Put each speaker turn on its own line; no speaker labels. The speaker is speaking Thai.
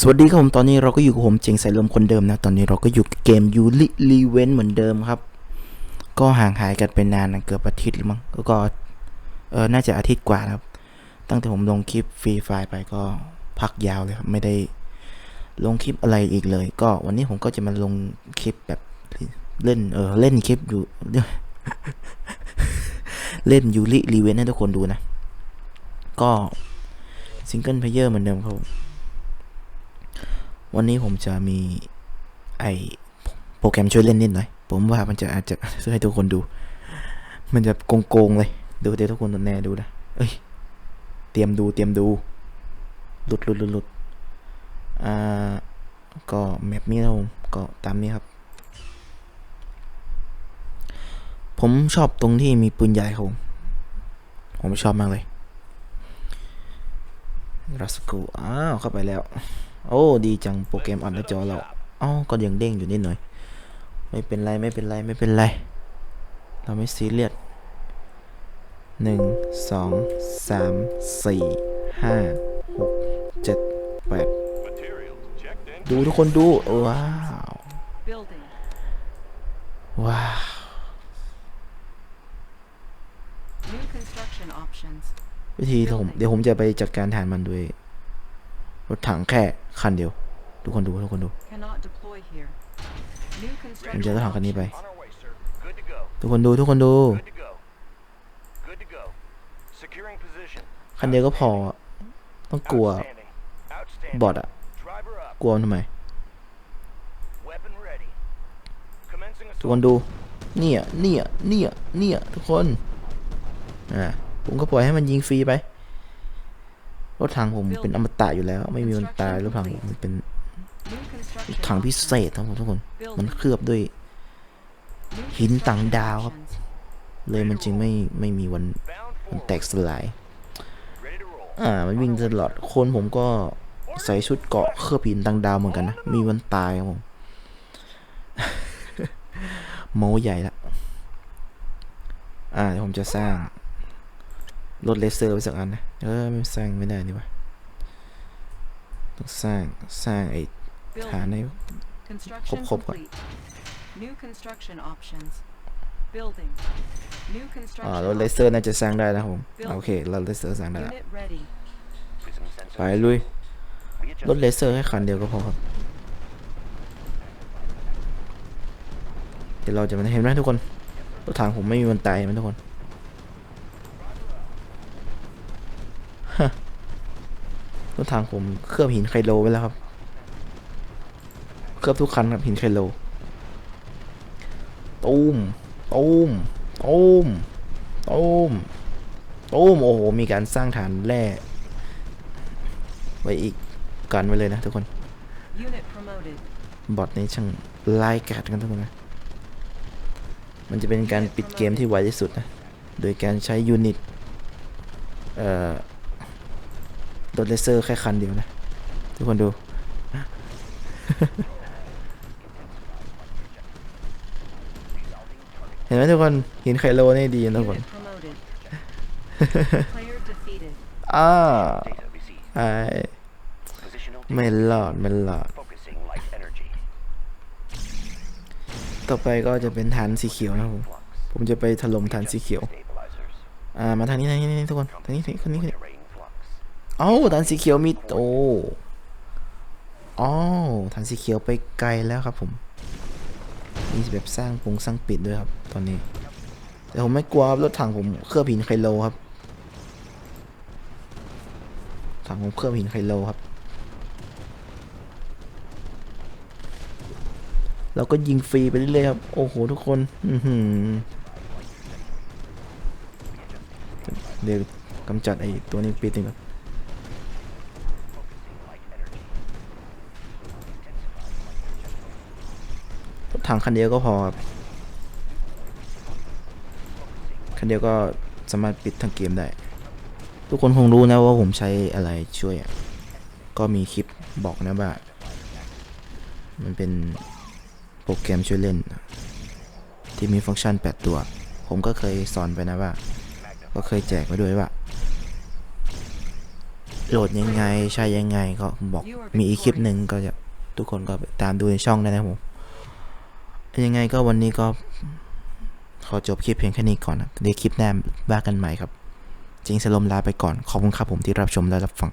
สวัสดีครับผมตอนนี้เราก็อยู่กับผมเจงสายลมคนเดิมนะ ตอนนี้เราก็อยู่เกมยูริลีเวนเหมือนเดิมครับ ก็ห่างหายกันไปนานนะเกือบอาทิตย์หรือมั้งแล้วก็เออน่าจะอาทิตย์กว่านะครับ ตั้งแต่ผมลงคลิปฟรีไฟล์ไปก็พักยาวเลยครับ ไม่ได้ลงคลิปอะไรอีกเลย ก็วันนี้ผมก็จะมาลงคลิปแบบเล่นเออเล่นคลิปอยู่ เล่นยูริลีเวนให้ทุกคนดูนะ ก็ซิงเกิลเพลเยอร์เหมือนเดิมครับ วันนี้ผมจะมีไอโปรแกรมช่วยเล่นนิดหน่อย ผมว่ามันจะอาจจะช่วยให้ทุกคนดู มันจะโกงๆเลย ดูเดี๋ยวทุกคนแน่ดูนะ เอ้ย เตรียมดูเตรียมดู หลุดหลุดหลุดหลุดอ่า ก็แมปนี้นะผมก็ตามนี้ครับ ผมชอบตรงที่มีปืนใหญ่ครับผมผมชอบมากเลยรัสกูอ้าวเข้าไปแล้ว โอ้ดีจังโปรแกรมอัดหน้าจอเราอ๋อก็ยังเด้งอยู่นิดหน่อย ไม่เป็นไรไม่เป็นไรไม่เป็นไร เราไม่ซีเรียสหนึ่งสองสามสี่ห้าหกเจ็ดแปด
Materials checked in.
ดูทุกคนดู ว้าว
Building.
ว้าว
New construction options.
วิธีผมเดี๋ยวผมจะไปจัดการฐานมันด้วย รถถังแค่คันเดียว ทุกคนดูทุกคนดู
Cannot deploy here. New
ผม
construction
จะรถถังคันนี้ไป
On our way, sir. Good to go.
ทุกคนดูทุกคนดู
Good to go. Good to go. Securing position.
คันเดียวก็พอ ต้องกลัว
Outstanding. Outstanding.
บอทอะ
Driver up.
กลัวมันทำไม
Weapon ready. Commencing
ทุกคน
assault.
ดู เนี่ยเนี่ยเนี่ยเนี่ยทุกคน อ่าผมก็ปล่อยให้มันยิงฟรีไป รถถังผมเป็นอมตะอยู่แล้ว ไม่มีวันตายรถถังผมมันเป็น
New
ร
construction
ถถังพิเศษ
options.
ทั้งหมดทุกคน มันเคลือบด้วย
New
หินต่าง
construction
ดาวครับ
options.
เลยมันจึงไม่ไม่มีวัน
Bound
มัน
forward.
แตกสลาย
Ready to roll.
อ่า มันวิ่งตลอด คนผมก็ใส่ชุดเกราะเคลือบหินต่างดาวเหมือนกันนะ มีวันตายครับผมโมใหญ่ละ อ่าเดี๋ยวผมจะสร้าง รถเลเซอร์ไปสักอันนะ เออไม่สร้างไม่ได้นี่วะต้องสร้างสร้างไอ้ฐาน
Building.
ให้
Construction
Hop, hop, hop.
complete. New construction options. Building. New
อ่า
construction
รถเลเซอร์
options.
น่าจะสร้างได้นะผมโอเครถเลเซอร์สร้างได้ละ
Unit ready.
Prism sensor.
ไปลุย
Readjust.
รถเลเซอร์แค่คันเดียวก็พอครับเดี๋ยวเราจะมาเห็นไหมทุกคนรถถังผมไม่มีวันตายเห็นไหมทุกคน รถถังผมเคลือบหินไคโลไว้แล้วครับ เคลือบทุกคันครับหินไคโลตูมตูมตูมตูมตูมโอ้โห มีการสร้างฐานแร่ไว้อีกกันไว้เลยนะทุกคน
Unit promoted.
บอทนี่ช่างไล่กัดกันทุกคนนะ มันจะเป็นการปิดเกมที่ไวที่สุดนะ โดยการใช้ยูนิต เอ่อ รถเลเซอร์แค่คันเดียวนะ ทุกคนดู เห็นไหมทุกคน หินไคโลนี่ดีนะทุกคนอ้าไอไม่
data.
รอดไม่รอด ต่อไปก็จะเป็นฐานสีเขียวนะครับผมผมจะไปถล่มฐานสีเขียว อ่า มาทางนี้ทางนี้ทางนี้ทุกคน ทางนี้ทางนี้คนนี้คนนี้ เอ้าฐานสีเขียวมีโอ้อ๋อฐานสีเขียวไปไกลแล้วครับผมมีแบบสร้างปงสร้างปิดด้วยครับ ตอนนี้ แต่ผมไม่กลัวครับรถถังผมเคลือบหินไคโลครับถังผมเคลือบหินไคโลครับ เราก็ยิงฟรีไปเรื่อยๆครับ โอ้โหทุกคน อืเดี๋ยวกำจัดไอ้ตัวนี้ปิดหนึ่งก่อน ถังคันเดียวก็พอครับคันเดียวก็สามารถปิดทั้งเกมได้ ทุกคนคงรู้นะว่าผมใช้อะไรช่วยอะก็มีคลิปบอกนะว่า มันเป็นโปรแกรมช่วยเล่น ที่มีฟังก์ชัน 8 ตัว ผมก็เคยสอนไปนะว่า ก็เคยแจกไว้ด้วยว่าโหลดยังไงใช้ยังไงก็บอกมีอีกคลิปหนึ่งก็จะทุกคนก็ตามดูในช่องได้นะผม ยังไงก็วันนี้ก็ขอจบคลิปเพียงแค่นี้ก่อนนะเดี๋ยวคลิปหน้าว่ากันใหม่ครับ จริงสลมลาไปก่อน ขอบคุณครับผมที่รับชมและรับฟัง